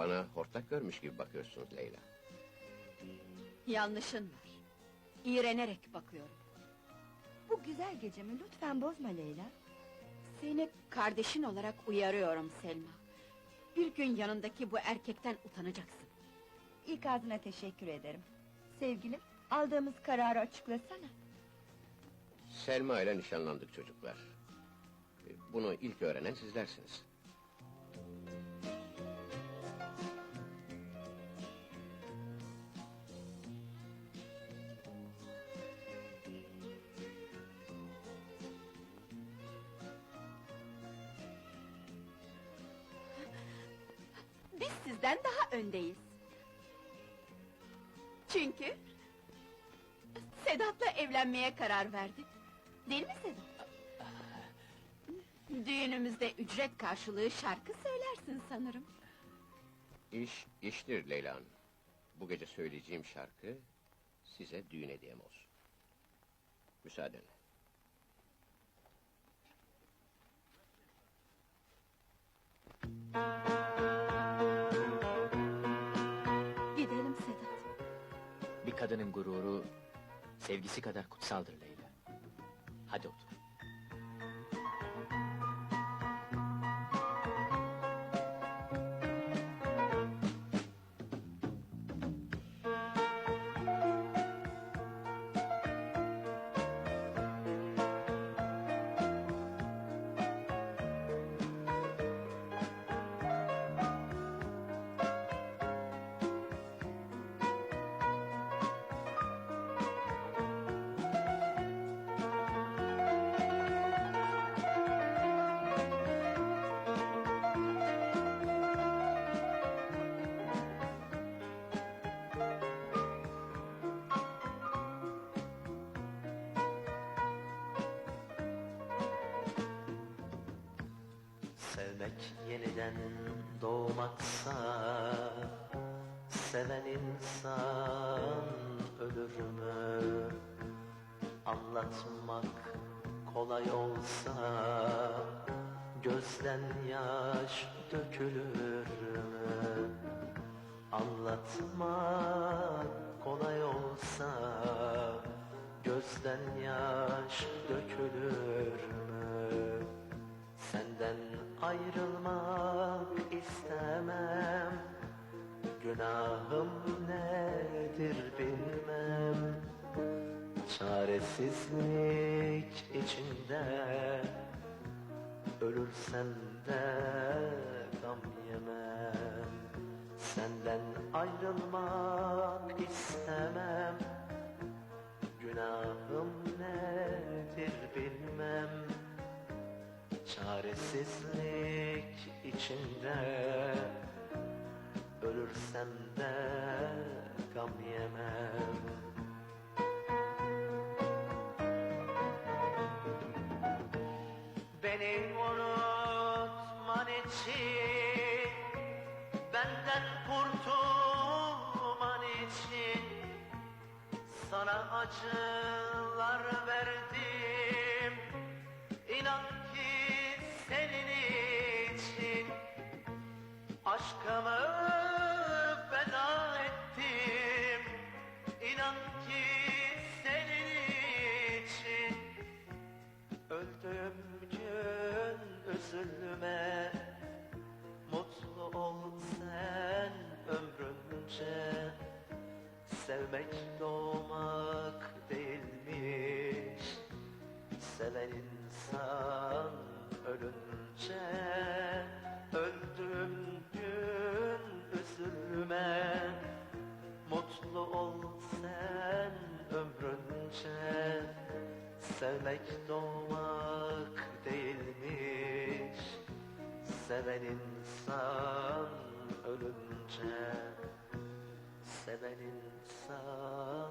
Bana hortlak görmüş gibi bakıyorsunuz Leyla. Yanlışın var. İğrenerek bakıyorum. Bu güzel gecemi lütfen bozma Leyla. Seni kardeşin olarak uyarıyorum Selma. Bir gün yanındaki bu erkekten utanacaksın. İkazına teşekkür ederim. Sevgilim, aldığımız kararı açıklasana. Selma ile nişanlandık çocuklar. Bunu ilk öğrenen sizlersiniz. Biz sizden daha öndeyiz. Çünkü... Sedat'la evlenmeye karar verdik. Değil mi Sedat? Düğünümüzde ücret karşılığı şarkı söylersin sanırım. İş, iştir Leyla Hanım. Bu gece söyleyeceğim şarkı... ...size düğün hediyem olsun. Müsaadenle. Kadının gururu sevgisi kadar kutsaldır Leyla. Hadi otur. Sevmek yeniden doğmaksa Seven insan ölür mü? Anlatmak kolay olsa Gözden yaş dökülür mü? Anlatmak kolay ayrılmak istemem. Günahım nedir bilmem. Çaresizlik içinde. Ölürsem de gam yemem. Senden ayrılmak istemem. Günahım nedir bilmem. Çaresizlik içinde Ölürsem de gam yemem. Beni unutman için Benden kurtulman için Sana acılar verdim. İnan ki Aşkımı feda ettim. İnan ki senin için Öldüğüm gün üzülme. Mutlu ol sen ömrünce Sevmek doğmak değilmiş. Seven insan ölünce Öldüğüm gün üzülme. Mutlu ol sen ömrünce Sevmek doğmak değilmiş. Seven insan ölünce Seven insan